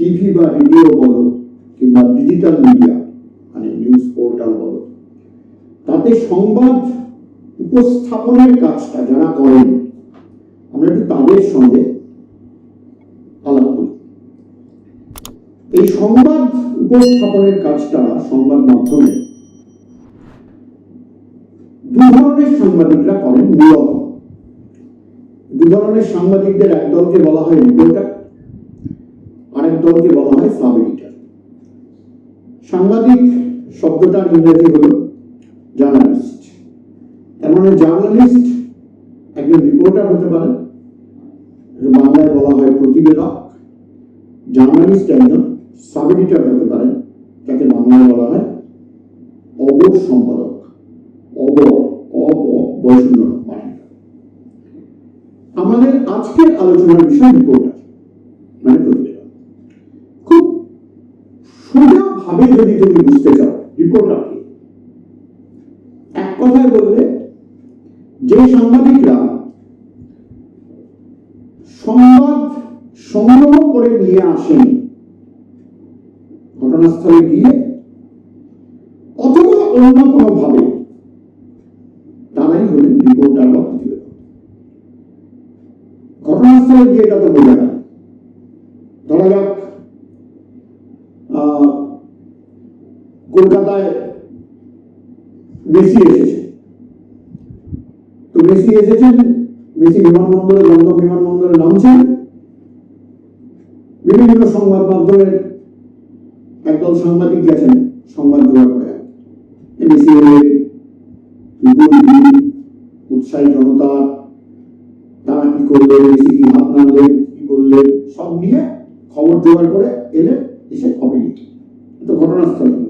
TV বা radio বলো কিংবা ডিজিটাল মিডিয়া মানে নিউজ পোর্টাল বলো, তাতে সংবাদ উপস্থাপনের কাজটা যারা করেন, আমরা একটু তাদের সঙ্গে আলাপ করি। এই সংবাদ উপস্থাপনের কাজটা সংবাদ মাধ্যমে দু ধরনের সাংবাদিকরা করেন মূলত দু ধরনের সাংবাদিকদের এক দলকে বলা হয় রিপোর্টার দলকে বলা হয় সাব এডিটার সাংবাদিক শব্দটার ইংরেজি হল জার্নালিস্ট। তার মানে জার্নালিস্ট একজন রিপোর্টার হতে পারে। বাংলায় বলা হয় প্রতিবেদক। জার্নালিস্ট একজন সাব এডিটর হতে পারে। তাকে বাংলায় বলা হয় অবর সম্পাদক। অব বৈষণ্য মানে আমাদের আজকের আলোচনার বিষয় রিপোর্টার মানে প্রতিবেদক খুব ভাবে যদি তুমি বুঝতে চাও রিপোর্টার কি? এক কথায় বললে, যে সাংবাদিকরা সংবাদ সংগ্রহ করে নিয়ে আসেন, ঘটনাস্থলে গিয়ে, অথবা অন্য কোনো ভাবে তারাই হলেন রিপোর্টার বা প্রতিবেদক ঘটনাস্থলে গিয়ে এটা তো বোঝা গেল ধরা যাক কলকাতায় মেসি এসেছে। তো মেসি এসেছেন, মেসি বিমানবন্দরে, লন্ডন বিমানবন্দরে নামছেন। বিভিন্ন সংবাদ মাধ্যমের একদল সাংবাদিক গেছেন, সংবাদ জোগাড় করে উৎসাহী জনতা, তারা কি করলেন মেসি কি হাত নাড়লেন কি করলেন সব নিয়ে খবর জোগাড় করে এলে এসে খবর তো ঘটনাস্থলে।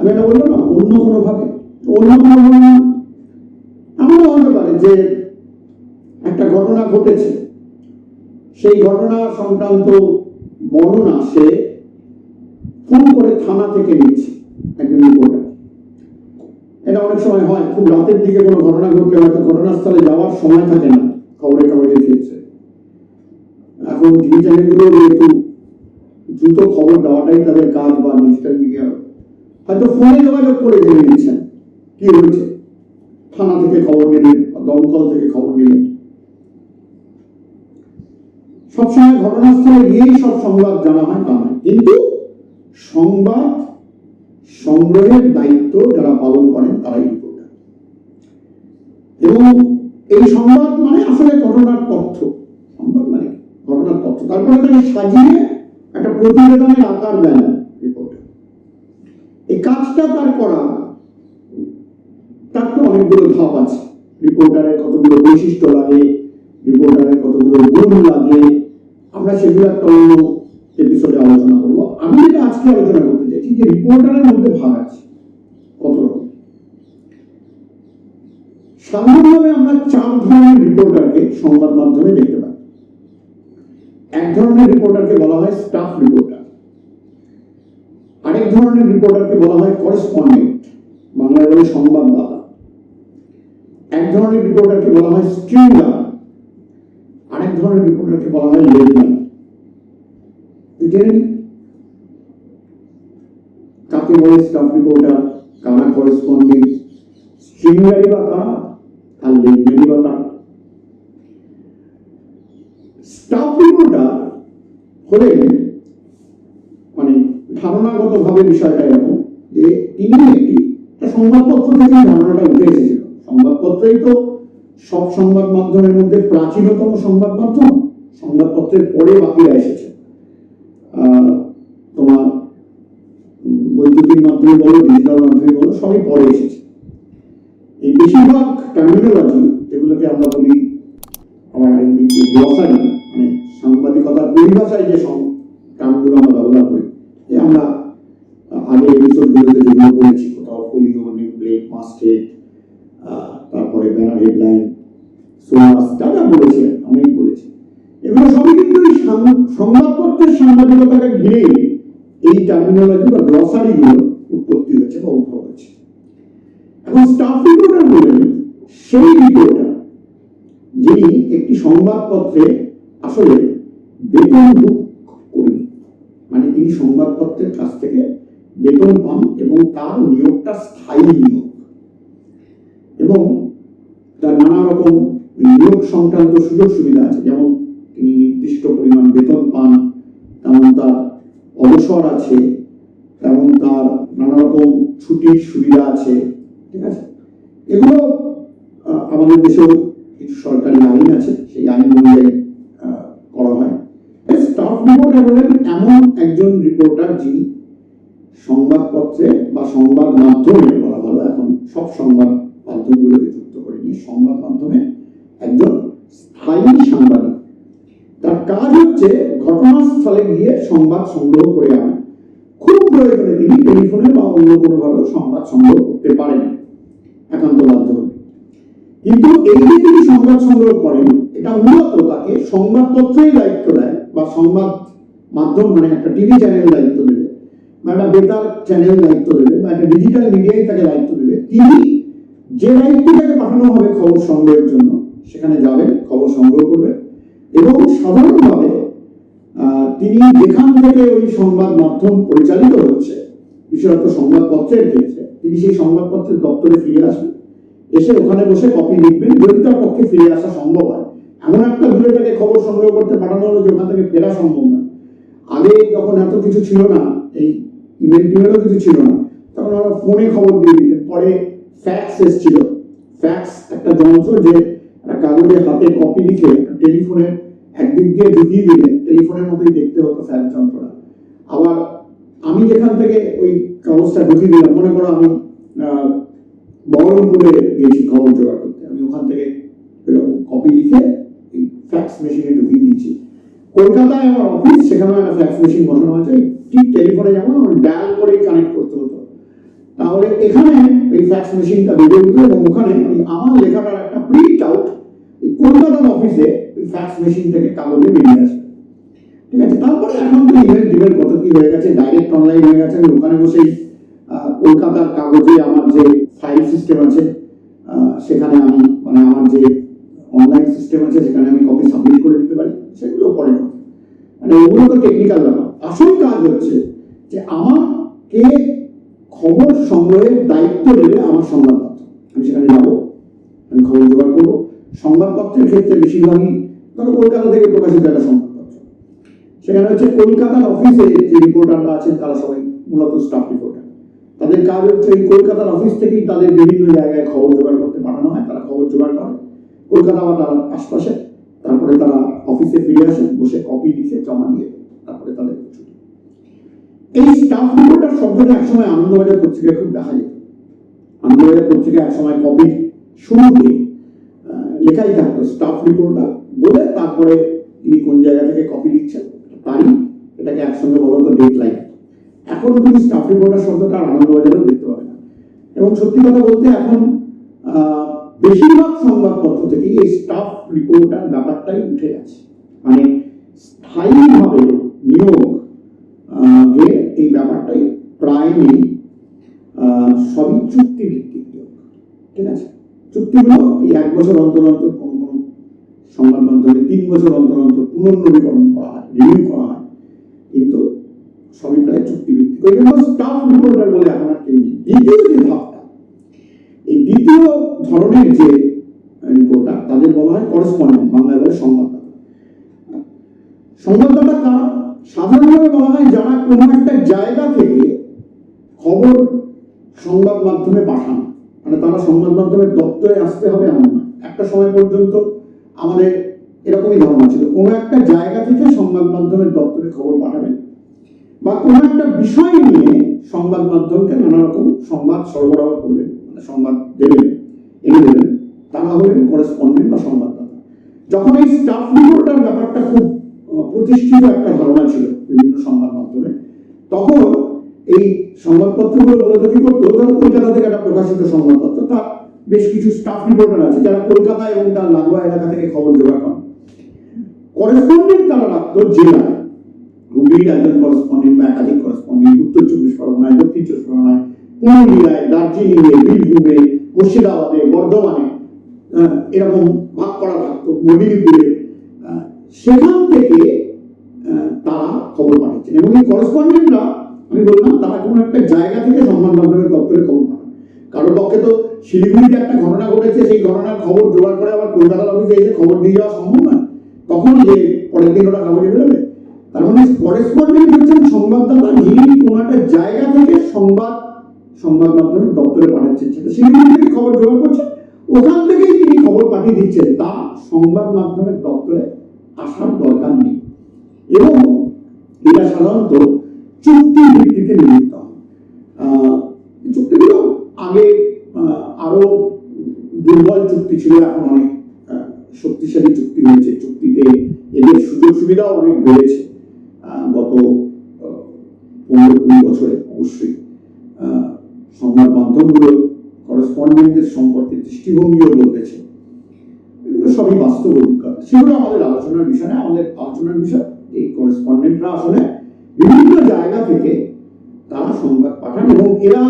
আমি এটা বললাম না, অন্য কোনো ভাবে অন্য কোনো ভাবে না। এমনও হতে পারে যে একটা ঘটনা ঘটেছে। সেই ঘটনা সংক্রান্ত বর্ণনা সে ফোন করে থানা থেকে নিচ্ছে একজন রিপোর্টার এটা অনেক সময় হয়, খুব রাতের দিকে কোনো ঘটনা ঘটলে হয়তো ঘটনাস্থলে যাওয়ার সময় থাকে না খবরে খবরে খেয়েছে এখন টিভি চ্যানেলগুলো যেহেতু দ্রুত খবর দেওয়াটাই তাদের কাজ বা ডিজিটাল মিডিয়া হয়তো ফোনে যোগাযোগ করে জেনে নিচ্ছেন কি হয়েছে। থানা থেকে খবর নিলেন দমকল থেকে খবর নিলেন। সবসময় ঘটনাস্থলে গিয়েই সব সংবাদ জানা হয়, তা নয়। কিন্তু সংবাদ সংগ্রহের দায়িত্ব যারা পালন করেন, তারাই রিপোর্টার এবং এই সংবাদ মানে আসলে ঘটনার তথ্য। সংবাদ মানে ঘটনার তথ্য। তারপরে তাকে সাজিয়ে একটা প্রতিবেদনের আকার রিপোর্টার এই কাজটা তার করা। তার তো অনেকগুলো ধাপ আছে। রিপোর্টারের কতগুলো বৈশিষ্ট্য লাগে, রিপোর্টারের কতগুলো গুণ লাগে। আমরা সেগুলো একটা অন্য এপিসোডে আলোচনা করব। আমি যেটা আজকে আলোচনা করতে চাইছি যে রিপোর্টারের মধ্যে ভাগ আছে। কত সাধারণভাবে আমরা চার ধরনের রিপোর্টারকে সংবাদ মাধ্যমে দেখতে পাই। এক ধরনের রিপোর্টারকে বলা হয় স্টাফ রিপোর্টার। আরেক ধরনের রিপোর্টারকে বলা হয় করেসপন্ডেন্ট বাংলায় বলে সংবাদদাতা। এক ধরনের রিপোর্টারকে বলা হয় স্ট্রিঙ্গার আরেক ধরনের রিপোর্টারকে বলা হয় নিন। কাকে বলে স্টাফ রিপোর্টার কারা করেসপন্ডেন্ট স্ট্রিঙ্গারই বা কারা, আর লেজম্যানই বা কারা। স্টাফ রিপোর্টার হলেন মানে ধারণাগত ভাবে বিষয়টা এরকম যে তিনি একটি সংবাদপত্র থেকে ধারণাটা উঠে এসেছিল। সংবাদপত্রই তো সব সংবাদ মাধ্যমের মধ্যে প্রাচীনতম সংবাদ মাধ্যম সংবাদপত্রের পরে বাকিরা এসেছে। তোমার বৈদ্যুতিক মাধ্যমে বলো ডিজিটাল মাধ্যমে বলো, সবই পরে এসেছে। এই বেশিরভাগ টার্মিনোলজি যেগুলোকে আমরা বলি, আমার আরেকদিক গ্লসারি মানে সাংবাদিকতার পরিভাষায় যে টার্মগুলো আমরা ব্যবহার করি আমরা আগে এপিসোডগুলোতে যেগুলো বলেছি কোথাও ফোলিও নিউপ্লেট মাস্টেড তারপরে ব্যানার হেডলাইন সোনাস যা যা বলেছে, অনেক বলেছি। এগুলো সবই কিন্তু এই সংবাদপত্রের সাংবাদিকতাকে ঘিরেই এই টার্মিনোলজি বা গ্লসারিগুলো উৎপত্তি হয়েছে বা উদ্ভব হয়েছে। এখন স্টাফ রিপোর্টার বলেন সেই রিপোর্টার যিনি একটি সংবাদপত্রে আসলে বেতন ভোগ কর্মী মানে তিনি সংবাদপত্রের কাছ থেকে বেতন পান এবং তার নিয়োগটা স্থায়ী নিয়োগ। এবং তার নানা রকম নিয়োগ সংক্রান্ত সুযোগ সুবিধা আছে, যেমন তিনি নির্দিষ্ট পরিমাণ বেতন পান, তেমন তার অবসর আছে, তেমন তার নানা রকম ছুটির সুবিধা আছে, ঠিক আছে? এগুলো আমাদের দেশেও কিছু সরকারি আইন আছে, সেই আইন অনুযায়ী করা হয়। রিপোর্টার হলেন এমন একজন রিপোর্টার যিনি সংবাদপত্রে বা সংবাদ মাধ্যমে বলা ভালো, এখন সব সংবাদ মাধ্যমগুলোকে যুক্ত করে নিয়ে সংবাদ মাধ্যমে একজন স্থায়ী সাংবাদিক। তার কাজ হচ্ছে ঘটনাস্থলে গিয়ে সংবাদ সংগ্রহ করে আনা। খুব প্রয়োজনে তিনি টেলিফোনে বা অন্য কোনোভাবে সংবাদ সংগ্রহ করতে পারেন একান্ত বাধ্য কিন্তু এই যে তিনি সংবাদ সংগ্রহ করেন, এটা মূলত তাকে সংবাদপত্রেই দায়িত্ব দেয় বা সংবাদ মাধ্যম মানে একটা টিভি চ্যানেল দায়িত্ব দেবে বা একটা বেতার চ্যানেল দায়িত্ব দেবে বা একটা ডিজিটাল মিডিয়ায় তাকে দায়িত্ব দেবে। তিনি যে দায়িত্বটাকে পাঠানো হবে খবর সংগ্রহের জন্য, সেখানে যাবেন খবর সংগ্রহ করবেন এবং সাধারণভাবে তিনি যেখান থেকে ওই সংবাদ মাধ্যম পরিচালিত হচ্ছে, বিশেষত সংবাদপত্রের ক্ষেত্রে তিনি সেই সংবাদপত্রের দপ্তরে ফিরে আসবেন। এসে ওখানে বসে কপি লিখবেন, যদি তার পক্ষে ফিরে আসা সম্ভব হয়। এমন একটা দূরে থেকে খবর সংগ্রহ করতে পাঠানো হলো যে ওখান থেকে ফেরা সম্ভব নয়। আগে যখন এত কিছু ছিল না, এই ইমেল টিমেলও কিছু ছিল না, তখন আমরা ফোনে খবর দিয়ে দিতে। পরে ফ্যাক্স এসেছিল। ফ্যাক্স একটা যন্ত্র যে একটা কাগজে হাতে কপি লিখে টেলিফোনে একদিক দিয়ে ঢুকিয়ে দিলে, টেলিফোনের মতোই দেখতে হতো ফ্যাক্স যন্ত্রটা। আবার আমি যেখান থেকে ওই কাগজটা ঢুকিয়ে দিলাম, মনে করো আমি বহরমপুরে গেছি খবর জোগাড় করতে। আমি ওখান থেকে কপি লিখে ফ্যাক্স মেশিনে ঢুকিয়ে দিয়েছি। কলকাতায় আমার অফিস সেখানে একটা ফ্যাক্স মেশিন বসানো আছে, ঠিক টেলিফোনে যেমন আমার ডায়াল করে কানেক্ট করতে হতো। তাহলে এখানে এই ফ্যাক্স মেশিনটা বেজে উঠবে এবং ওখানে আমার লেখাটার একটা প্রিন্ট আউট কলকাতার অফিসে ওই ফ্যাক্স মেশিন থেকে কাগজে বেরিয়ে আসবে ঠিক আছে? তারপরে এখন তো ইমেল টিমেল কত কি হয়ে গেছে ডাইরেক্ট অনলাইন হয়ে গেছে, আমি ওখানে বসেই কলকাতার কাগজে আমার যে ফাইল সিস্টেম আছে সেখানে আমি মানে আমার যে অনলাইন সিস্টেম আছে, সেখানে আমি কপি সাবমিট করে দিতে পারি। টেকনিক্যাল ব্যাপার। আসল কাজ হচ্ছে যে আমাকে খবর সংগ্রহের দায়িত্ব আমার সংবাদপত্র। আমি সেখানে যাব, আমি খবর জোগাড় করব। সংবাদপত্রের ক্ষেত্রে বেশিরভাগই ধরো কলকাতা থেকে প্রকাশিত একটা সংবাদপত্র। সেখানে হচ্ছে কলকাতার অফিসে যে রিপোর্টাররা আছেন, তারা সবাই মূলত স্টাফ রিপোর্টার তাদের কাজ হচ্ছে এই কলকাতার অফিস থেকেই তাদের বিভিন্ন জায়গায় খবর জোগাড় করতে পাঠানো হয়, তারা খবর জোগাড় করে। কলকাতা বা তার আশপাশে, তারপরে তারা অফিসে ফিরে আসেন, বসে কপি লিখে জমা দিয়ে তারপরে তাদের ছুটি। এই স্টাফ রিপোর্টার শব্দটা একসময় আনন্দবাজার পত্রিকায় খুব দেখা যেত। আনন্দবাজার পত্রিকা একসময় কপির শুরুতে লেখাই থাকতো স্টাফ রিপোর্টার বলে তারপরে তিনি কোন জায়গা থেকে কপি লিখছেন তারিখ, এটাকে একসঙ্গে বলা হতো ডেট লাইন এখন তুমি স্টাফ রিপোর্টার শব্দটা আর আনন্দবাজারেও দেখতে পাবে না। এবং সত্যি কথা বলতে এখন বেশিরভাগ সংবাদপত্র থেকে এই স্টাফ রিপোর্টার ব্যাপারটাই উঠে গেছে। মানে স্থায়ীভাবে নিয়োগ এই ব্যাপারটাই প্রায় নেই সবই চুক্তি ভিত্তিক নিয়োগ, ঠিক আছে? চুক্তি চুক্তিগুলো এই এক বছর অন্তর অন্তর কোনো কোনো সংবাদ মাধ্যমে তিন বছর অন্তর অন্তর পুনর্নবীকরণ করা হয় রিনিউ করা হয়, কিন্তু সবই প্রায় চুক্তি ভিত্তিক ওই জন্য স্টাফ রিপোর্টার বলে আর কেউ দ্বিতীয় যে ধাপটা, এই দ্বিতীয় ধরনের যে রিপোর্টার তাদের বলা হয় করসপন্ডেন্ট সংবাদদাতা কারা? সাধারণভাবে বলা হয় যারা কোনো একটা জায়গা থেকে খবর সংবাদ মাধ্যমে পাঠান। মানে তারা সংবাদ মাধ্যমের দপ্তরে আসতে হবে এমন না। একটা সময় পর্যন্ত আমাদের এরকমই ধারণা ছিল। কোনো একটা জায়গা থেকে সংবাদ মাধ্যমের দপ্তরে খবর পাঠাবেন বা কোনো একটা বিষয় নিয়ে সংবাদ মাধ্যমকে নানা রকম সংবাদ সরবরাহ করবেন মানে সংবাদ দেবেন, এনে দেবেন, তারা হলেন করেসপন্ডেন্ট বা সংবাদদাতা। যখন এই স্টাফ রিপোর্টার ব্যাপারটা খুব প্রতিষ্ঠিত একটা ধারণা ছিল বিভিন্ন সংবাদ মাধ্যমে। তখন এই সংবাদপত্রগুলো মূলত কি করতো? ধরো কলকাতা থেকে একটা প্রকাশিত সংবাদপত্র, তার বেশ কিছু স্টাফ রিপোর্টার আছে যারা কলকাতা এবং তার লাগোয়া এলাকা থেকে খবর জোগাড় করেন। করেসপন্ডেন্ট তারা রাখতো জেলায়। হুগলির একজন করেসপন্ডেন্ট বা একাধিক করেসপন্ডেন্ট উত্তর চব্বিশ পরগনায়, দক্ষিণ চব্বিশ পরগনায়, পুরুলিয়ায়, দার্জিলিংয়ে, বীরভূমে, মুর্শিদাবাদে, বর্ধমানে এরকম ভাগ করা থাকতো। মেদিনীপুরে সেখান থেকে তারা খবর পাঠাচ্ছেন। এবং এই করেসপন্ডেন্টরা আমি বললাম, তারা কোনো একটা জায়গা থেকে সংবাদ মাধ্যমের দপ্তরে খবর পাঠান। কারোর পক্ষে তো শিলিগুড়িতে একটা ঘটনা ঘটেছে, সেই ঘটনার খবর জোগাড় করে আবার কলকাতার অফিসে এসে খবর দিয়ে যাওয়া সম্ভব নয়। তখন যে পরের দিন ওরা খবরে বেরোবে। তার মানে করেসপন্ডেন্ট হচ্ছেন সংবাদদাতা, যিনি কোনো একটা জায়গা থেকে সংবাদ সংবাদ মাধ্যমের দপ্তরে পাঠাচ্ছেন। সেটা শিলিগুড়ি থেকে খবর জোগাড় করছে ওখান থেকেই তিনি খবর পাঠিয়ে দিচ্ছেন। তা সংবাদ মাধ্যমের দপ্তরে আসার দরকার নেই। এবং এটা সাধারণত চুক্তির ভিত্তিতে হয়। চুক্তিগুলো আগে আরও দুর্বল চুক্তি ছিল, এখন অনেক শক্তিশালী চুক্তি হয়েছে। চুক্তিতে এদের সুযোগ সুবিধাও অনেক বেড়েছে গত পনেরো কুড়ি বছরে অবশ্যই। সংবাদ মাধ্যমগুলো করেসপন্ডেন্টদের সম্পর্কে দৃষ্টিভঙ্গিও বদলেছে এগুলো সবই বাস্তব অভিজ্ঞতা। সেগুলো আমাদের আলোচনার বিষয় না, আমাদের আলোচনার বিষয়, এই করেসপন্ডেন্টরা আসলে বিভিন্ন জায়গা থেকে তারা সংবাদ পাঠান এবং এরা,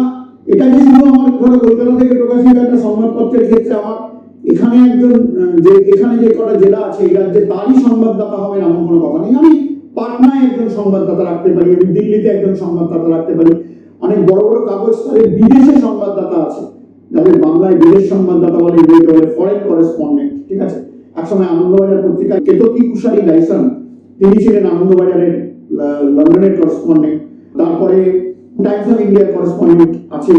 এটা যে শুধু আমার ধরো কলকাতা থেকে প্রকাশিত একটা সংবাদপত্রের ক্ষেত্রে আমার এখানে একজন যে, এখানে যে কটা জেলা আছে, এই রাজ্যে তারই সংবাদদাতা হবে এমন কোনো কথা নেই। আমি পাটনায় একজন সংবাদদাতা রাখতে পারি, আমি দিল্লিতে একজন সংবাদদাতা রাখতে পারি। অনেক বড় বড় কাগজ তাদের বিদেশে সংবাদদাতা আছে, যাদের বাংলায় বিদেশ সংবাদদাতা বলে ফরেন করেসপন্ডেন্ট ঠিক আছে? একসময় আনন্দবাজার পত্রিকায় কেতকী কুশারী লাইসন, তিনি ছিলেন আনন্দবাজারের লন্ডনের করেসপন্ডেন্ট তারপরে টাইমস অফ ইন্ডিয়ার করেসপন্ডেন্ট আছে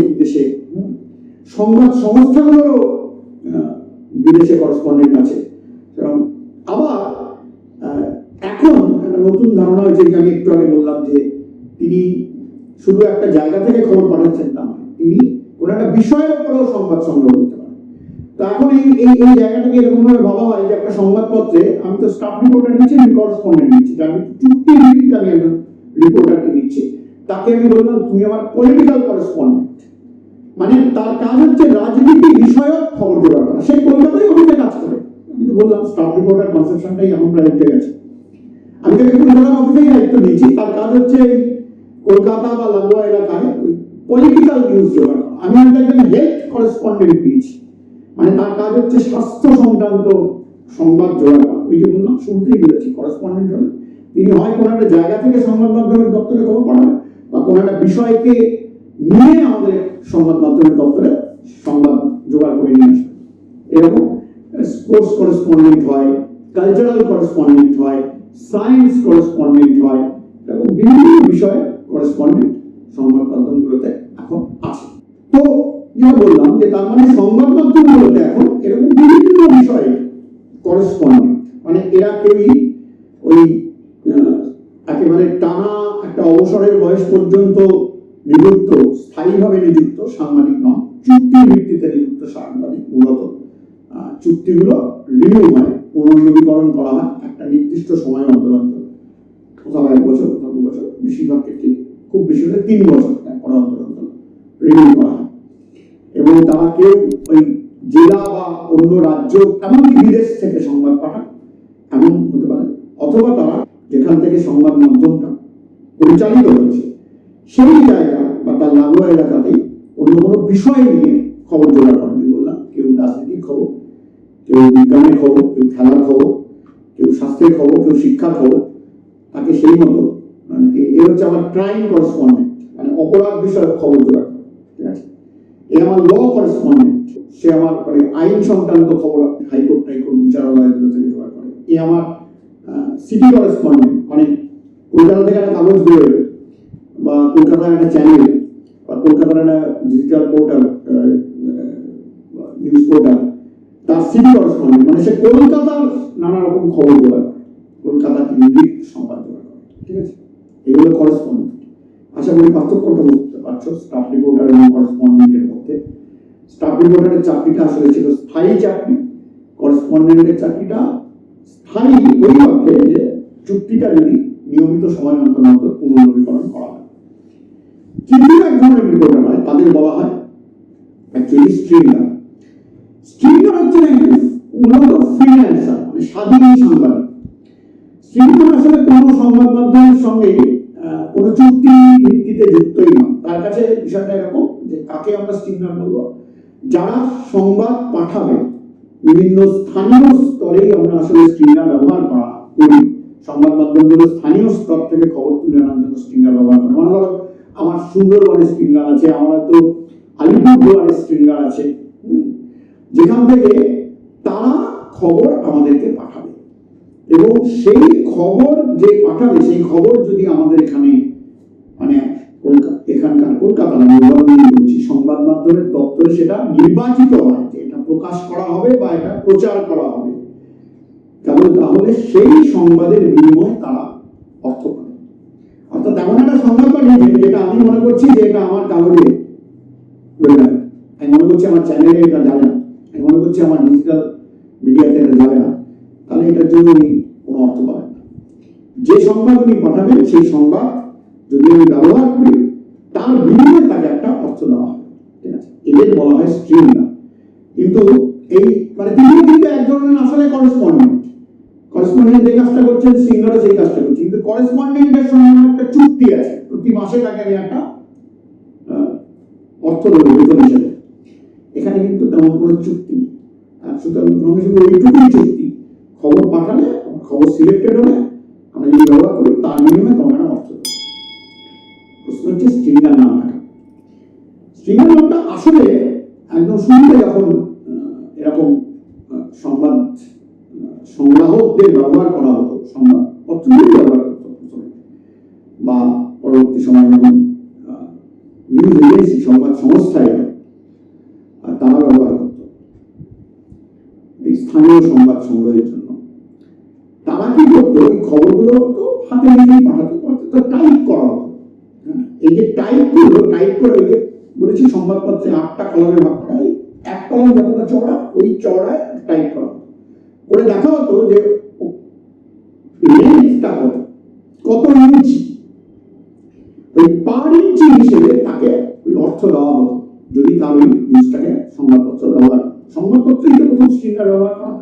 হুম। সংবাদ সংস্থাগুলোরও বিদেশে করেসপন্ডেন্ট আছে। আবার এখন একটা নতুন ধারণা হয়েছে যে আমি একটু আগে বললাম যে তিনি শুধু একটা জায়গা থেকে খবর পাঠাচ্ছেন নয়, তিনি কোনো একটা বিষয়ের উপরেও সংবাদ সংগ্রহ এখন এই এই জায়গাটাকে এরকম ভাবে ভাবা হয় যে একটা সংবাদপত্রে আমি তো স্টাফ রিপোর্টার নিচ্ছি, আমি করেসপন্ডেন্ট নিচ্ছি। যার চুক্তির ভিত্তিতে আমি একজন রিপোর্টারকে নিচ্ছি তাকে আমি বললাম, তুমি আমার পলিটিক্যাল করেসপন্ডেন্ট মানে তার কাজ হচ্ছে রাজনীতি বিষয়ক খবর জোগাড় করা। সে কলকাতায় অফিসে কাজ করে। আমি তো বললাম স্টাফ রিপোর্টার কনসেপশনটাই এখন প্রায় উঠে গেছে। আমি তাকে কলকাতার অফিসেই দায়িত্ব দিয়েছি তার কাজ হচ্ছে এই কলকাতা বা লাগোয়া এলাকায় পলিটিক্যাল নিউজ জোগাড় করা। আমি একজন হেলথ করেসপন্ডেন্ট পেয়েছি মানে তার কাজ হচ্ছে স্বাস্থ্য সংক্রান্ত সংবাদ জোগাড় করা। ওই যে বললাম, শুরুতেই বলেছি করেসপন্ডেন্ট হলে। তিনি হয় কোনো একটা জায়গা থেকে সংবাদ মাধ্যমের দপ্তরে খবর পাঠাবেন বা কোনো একটা বিষয়কে নিয়ে আমাদের সংবাদ মাধ্যমের দপ্তরে সংবাদ জোগাড় করে নিয়ে আসবেন। এরকম স্পোর্টস করেসপন্ডেন্ট হয় কালচারাল করেসপন্ডেন্ট হয় সায়েন্স করেসপন্ডেন্ট হয়, এরকম বিভিন্ন বিষয়ে করেসপন্ডেন্ট সংবাদ মাধ্যমগুলোতে এখন আছে। তো যেটা বললাম? যে তার মানে সংবাদ মাধ্যমগুলোতে এখন এরকম বিভিন্ন বিষয়ে করেসপন্ডেন্ট মানে এরা কেউই ওই একেবারে টানা একটা অবসরের বয়স পর্যন্ত নিযুক্ত, স্থায়ীভাবে নিযুক্ত সাংবাদিক নন, চুক্তির ভিত্তিতে নিযুক্ত সাংবাদিক মূলত। চুক্তিগুলো রিনিউ হয় পুনর্নবীকরণ করা হয় একটা নির্দিষ্ট সময় অন্তর অন্তর কোথাও এক বছর, কোথাও দু বছর, বেশিরভাগ ক্ষেত্রে খুব বেশি হলে তিন বছর পর অন্তর অন্তর রিনিউ করা হয়। এবং তারা কেউ ওই জেলা বা অন্য রাজ্য, এমনকি বিদেশ থেকে সংবাদ পাঠান, এমন হতে পারে। অথবা তারা যেখান থেকে সংবাদ মাধ্যমটা পরিচালিত হচ্ছে সেই জায়গা বা তার লাগোয়া এলাকাতেই অন্য কোনো বিষয় নিয়ে খবর জোগাড় করেন। বললাম, কেউ রাজনীতির খবর, কেউ বিজ্ঞানের খবর, কেউ খেলার খবর, কেউ স্বাস্থ্যের খবর, কেউ শিক্ষার খবর, তাকে সেই মতো মানে এ হচ্ছে আমার ক্রাইম করেসপন্ডেন্ট মানে অপরাধ বিষয়ক খবর জোগাড় ঠিক আছে? এ আমার ল করেসপন্ডেন্ট সে আমার মানে আইন সংক্রান্ত খবর হাইকোর্ট, টাইকোর্ট বিচারালয়গুলো থেকে জোগাড় করে এ আমার সিটি করেসপন্ডেন্ট মানে কলকাতা থেকে একটা কাগজ বেরোয় বা কলকাতার একটা চ্যানেল বা কলকাতার একটা ডিজিটাল পোর্টাল নিউজ পোর্টাল তার সিটি করেসপন্ডেন্ট মানে সে কলকাতার নানা রকম খবর জোগাড় কলকাতা কেন্দ্রিক সংবাদ জোগাড় ঠিক আছে? এগুলো করেসপন্ডেন্ট আশা করি পার্থক্যটা পারছ স্টাফ রিপোর্টার এবং করেসপন্ডেন্টের মধ্যে। স্টাফ রিপোর্টারের চাকরিটা আসলে ছিল স্থায়ী চাকরি। করেসপন্ডেন্টের চাকরিটা স্থায়ী ওই অর্থে যে চুক্তিটা যদি নিয়মিত সময় অন্তর অন্তর পুনর্নবীকরণ করা হয়। কিন্তু এক ধরনের রিপোর্টার হয়, তাদের বলা হয় অ্যাকচুয়ালি স্ট্রিঙ্গার স্ট্রিঙ্গার হচ্ছে মূলত ফ্রিল্যান্সার মানে স্বাধীন সাংবাদিক। স্ট্রিঙ্গার আসলে কোনো সংবাদ মাধ্যমের সঙ্গে চুক্তি ভিত্তিতে যুক্তই নয়। তার কাছে বিষয়টা এরকম যে কাকে আমরা স্ট্রিঙ্গার বলব? যারা সংবাদ পাঠাবে, বিভিন্ন স্থানীয় স্তরেই আমরা আসলে স্ট্রিঙ্গার ব্যবহার করা করি। সংবাদ মাধ্যমগুলো স্থানীয় স্তর থেকে খবর তুলে আনার জন্য স্ট্রিঙ্গার ব্যবহার করে। মনে করো, আমার সুন্দরবনের স্ট্রিঙ্গার আছে, আমার তো আলিপুরদুয়ারের স্ট্রিঙ্গার আছে। যেখান থেকে তারা খবর আমাদেরকে পাঠাবে। এবং সেই খবর যে পাঠাবে, সেই খবর যদি আমাদের এখানে বলছি, সংবাদ মাধ্যমের দপ্তরে সেটা নির্বাচিত হয় যে এটা প্রকাশ করা হবে বা এটা প্রচার করা হবে। কেবল তাহলে সেই সংবাদের বিনিময়ে তারা অর্থ পাবে। অর্থাৎ এমন একটা সংবাদ পাঠিয়েছেন যেটা আমি মনে করছি যে এটা আমার কাগজে আমি মনে করছি আমার চ্যানেলে এটা যাবে না। আমি মনে করছি আমার ডিজিটাল মিডিয়াতে এটা যাবে না। তাহলে এটার জন্য উনি কোনো অর্থ পাবেন যে সংবাদ উনি পাঠাবেন, সেই সংবাদ যদি আমি ব্যবহার করি তার বিনিময়ে তাকে একটা অর্থ দেওয়া হয়। ঠিক আছে? এদের বলা হয় স্ট্রিমিং কিন্তু এই মানে তিনি কিন্তু এক ধরনের আসলে করেসপন্ডেন্ট করেসপন্ডেন্ট যে কাজটা করছেন সিঙ্গারও সেই কাজটা করছে কিন্তু করেসপন্ডেন্টের সঙ্গে একটা চুক্তি আছে। প্রতি মাসে তাকে আমি একটা অর্থ দেবো বেতন হিসেবে। এখানে কিন্তু তেমন কোনো চুক্তি নেই। সুতরাং ওইটুকুই চুক্তি। খবর পাঠালে, খবর সিলেক্টেড হলে আমরা যদি ব্যবহার করি, তার বিনিময়ে তোমার হচ্ছে স্ট্রিঙ্গার নামটা স্ট্রিঙ্গার নামটা আসলে একদম শুরুতে যখন এরকম সংবাদ সংগ্রাহকদের ব্যবহার করা হতো, সংবাদ পত্রগুলো ব্যবহার করতো বা পরবর্তী সময় যখন নিউজ এজেন্সি সংবাদ সংস্থা এলো, আর তারা ব্যবহার করত। এই স্থানীয় সংবাদ সংগ্রহের জন্য। তারা কি করতো? ওই খবরগুলো তো হাতে লিখেই পাঠাতো টাইপ করা হতো। এই যে যে বলেছি, সংবাদপত্রে আটটা এক কলম যতটা ওই টাইপ করা। করে দেখা হতো যে কত ইঞ্চি ওই পার ইঞ্চি হিসেবে তাকে অর্থ দেওয়া হতো যদি তার ওই নিউজটাকে সংবাদপত্র ব্যবহার সংবাদপত্রই তো প্রথম স্ট্রিঙ্গার ব্যবহার করা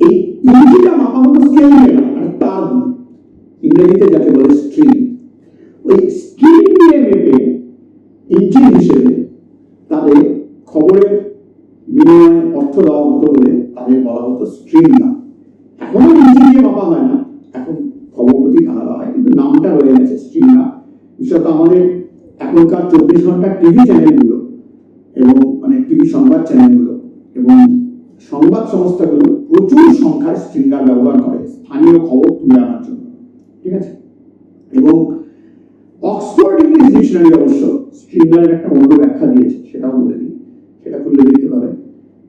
এই ইঞ্চিটা মাপা হতো স্কেল মানে তার ইংরেজিতে যাকে বলে স্ট্রিং ওই স্ট্রিং দিয়ে মেপে ইঞ্চি হিসেবে তাদের খবরের বিনিময়ে অর্থ দেওয়া হতো বলে তাদের বলা হতো স্ট্রিং না এখনও ইঞ্চি দিয়ে মাপা হয় না। এখন খবর প্রতি আলাদা হয়, কিন্তু নামটা রয়ে গেছে স্ট্রিং না বিশেষত আমাদের এখনকার চব্বিশ ঘণ্টা টিভি চ্যানেলগুলো এবং মানে টিভি সংবাদ চ্যানেলগুলো এবং সংবাদ সংস্থাগুলো প্রচুর সংখ্যায় স্ট্রিঙ্গার ব্যবহার করে। স্থানীয় খবর তুলে আনার জন্য। ঠিক আছে? এবং অক্সফোর্ড ইংলিশ ডিকশনারি অবশ্য স্ট্রিঙ্গারের একটা অন্য ব্যাখ্যা দিয়েছে, সেটাও বলে দিই, সেটা খুললে দেখতে পাবে।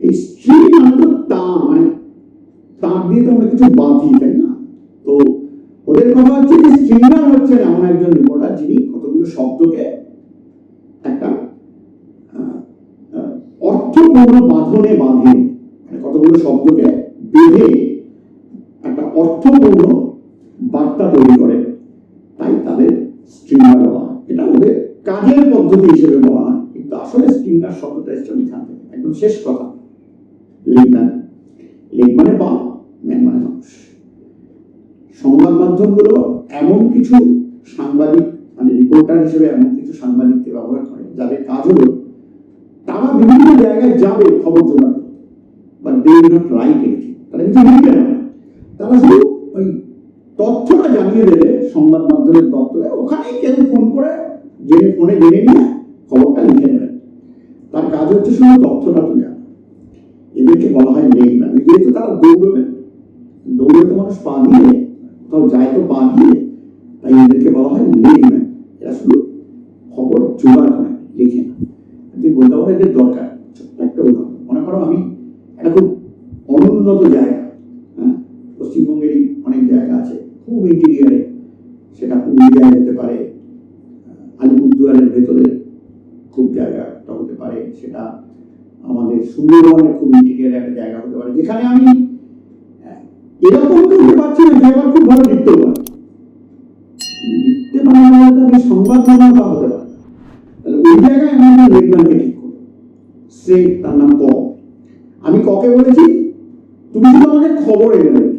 এই স্ট্রিং মানে তো তার মানে তার দিয়ে তো আমরা কিছু বাঁধি, তাই না? তো ওদের কথা হচ্ছে যে স্ট্রিঙ্গার হচ্ছেন এমন একজন রিপোর্টার যিনি কতগুলো শব্দকে একটা অর্থপূর্ণ বাঁধনে বাঁধে মানে কতগুলো শব্দকে বেঁধে একটা অর্থপূর্ণ বার্তা তৈরি করে, তাই তাদের স্ট্রিঙ্গার বলা হয় এটা ওদের কাজের পদ্ধতি হিসেবে বলা হয়। কিন্তু আসলে স্ট্রিঙ্গার শব্দটা এসছে এখান থেকে। একদম শেষ কথা। লিখম্যান লিখ মানে পা ম্যান মানে মানুষ। সংবাদ মাধ্যমগুলো এমন কিছু সাংবাদিক মানে রিপোর্টার হিসেবে এমন কিছু সাংবাদিককে ব্যবহার করে, যাদের কাজ হলো তারা বিভিন্ন জায়গায় যাবে খবর জোগাড় but they not write anything তারা কিছু লিখবে না। তারা শুধু ওই তথ্যটা জানিয়ে দেবে সংবাদ মাধ্যমের দপ্তরে। ওখানেই কেউ ফোন করে, জেনে ফোনে জেনে নিয়ে খবরটা লিখে নেবেন তার কাজ হচ্ছে শুধু তথ্যটা তুলে এদেরকে বলা হয় লেগম্যান যেহেতু তারা দৌড়বে, দৌড়ে তো মানুষ পা দিয়ে কোথাও যায় তো পা দিয়ে, তাই এদেরকে বলা হয় লেগম্যান এরা শুধু খবর জোগাড় করে, লিখে না। তুই বলতে পারো এদের দরকার। একটা উদাহরণ। মনে করো আমি একটা খুব অনুন্নত জায়গা হ্যাঁ পশ্চিমবঙ্গেরই অনেক জায়গা আছে খুব ইন্টিরিয়ারে সেটা পুরুলিয়ায় হতে পারে। আলিপুরদুয়ারের ভেতরে খুব জায়গাটা হতে পারে। সেটা আমাদের সুন্দরবনের খুব ইন্টিরিয়ার একটা জায়গা হতে পারে। যেখানে আমি এরকম করতে পারছি না যে আবার খুব ভালো লিখতে পারে লিখতে পারে না বলতে আমি সংবাদ মাধ্যমটা হতে পারে। তাহলে ওই জায়গায় আমি আমার লেখবানকে ঠিক করব। সে তার নাম ক। আমি ককে বলেছি, তুমি শুধু আমাকে খবর এনে দেবে।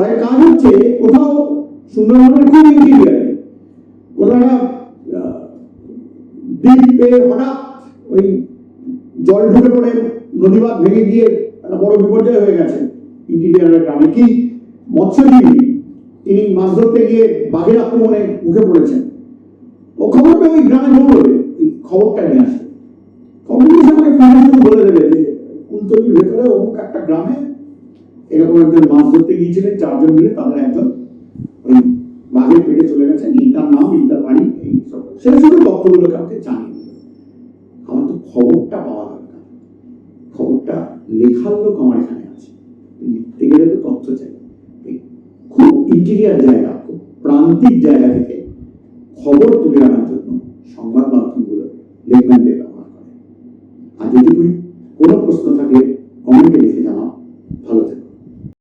কয়েক কাজ হচ্ছে কোথাও সুন্দরবনের খুব ইন্টিরিয়ারে কোথাও দ্বীপে হঠাৎ ওই জল ঢুকে পড়ে নদীবাদ ভেঙে গিয়ে একটা বড় বিপর্যয় হয়ে গেছে ইন্টিরিয়ারের গ্রামে। কি মৎস্যজীবী, তিনি মাছ ধরতে গিয়ে বাঘের আক্রমণে মুখে পড়েছেন। ও খবরটা ওই গ্রামে দৌড়বে ওই খবরটা নিয়ে আসবে খবর নিয়ে আমাকে বলে দেবে যে, কুলতলির ভেতরে অমুক একটা গ্রামে এরকম একজন মাছ ধরতে গিয়েছিলেন, চারজন মিলে তাদের একজন ওই বাঘের পেটে চলে গেছে। ইন্টার নাম ইন্টার বাড়ি, এই সব। সেটা শুধু তথ্যগুলোকে আমাকে জানিয়ে আমার তো খবরটা পাওয়া দরকার। খবরটা লেখার লোক আমার এখানে আছে। লিখতে গেলে তো তথ্য চাই। খুব ইন্টিরিয়ার জায়গা, খুব প্রান্তিক জায়গা থেকে খবর তুলে আনার জন্য সংবাদ মাধ্যমগুলো লেখম্যানদের ব্যবহার করে। আর যদি কোনো প্রশ্ন থাকলে কমেন্টে লিখে